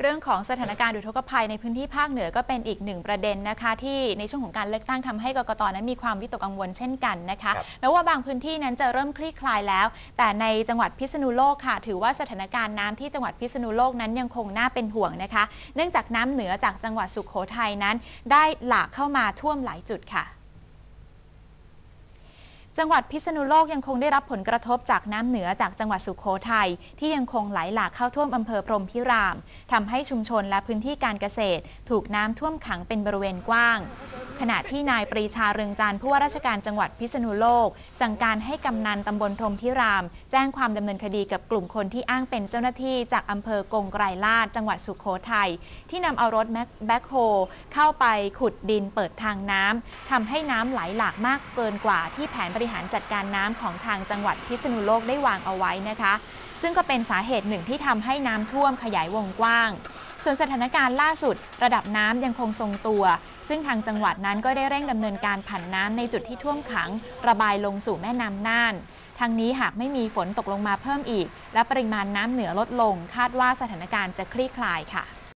เรื่องของสถานการณ์อุทกภัยในพื้นที่ภาคเหนือก็เป็นอีกหนึ่งประเด็นนะคะ ที่ในช่วงของการเลือกตั้งทำให้กกตนั้นมีความวิตกกังวลเช่นกันนะคะคแม้ว่าบางพื้นที่นั้นจะเริ่มคลี่คลายแล้ว แต่ในจังหวัดพิษณุโลกค่ะ ถือว่าสถานการณ์น้ำที่จังหวัดพิษณุโลกนั้นยังคงน่าเป็นห่วงนะคะ เนื่องจากน้ำเหนือจากจังหวัดสุขโขทัยนั้น ได้หลากเข้ามาท่วมหลายจุดค่ะ จังหวัดพิษณุโลกยังคงได้รับผลกระทบจากน้ำเหนือจากจังหวัดสุขโขทัยที่ยังคงไหลหลากเข้าท่วมอำเภอพรหมพิรามทำให้ชุมชนและพื้นที่การเกษตร ถูกน้ำท่วมขังเป็นบริเวณกว้าง ขณะที่นายปรีชาเรืองจันทร์ผู้ว่าราชการจังหวัดพิษณุโลก สั่งการให้กำนันตำบลพรมพิราม แจ้งความดำเนินคดีกับกลุ่มคนที่อ้างเป็นเจ้าหน้าที่จากอำเภอกงไกรลาดจังหวัดสุขโขทัยที่นำเอารถแบ็คโฮเข้าไปขุดดินเปิดทางน้ำทำให้น้ำไหลหลากมากเกินกว่าที่แผนบริหารจัดการน้ำของทางจังหวัดพิษณุโลกได้วางเอาไว้นะคะ ซึ่งก็เป็นสาเหตุหนึ่งที่ทำให้น้ำท่วมขยายวงกว้าง ส่วนสถานการณ์ล่าสุด ระดับน้ำยังคงทรงตัว ซึ่งทางจังหวัดนั้นก็ได้เร่งดำเนินการผันน้ำในจุดที่ท่วมขัง ระบายลงสู่แม่น้ำน่านทางนี้หากไม่มีฝนตกลงมาเพิ่มอีก และปริมาณน้ำเหนือลดลง คาดว่าสถานการณ์จะคลี่คลายค่ะ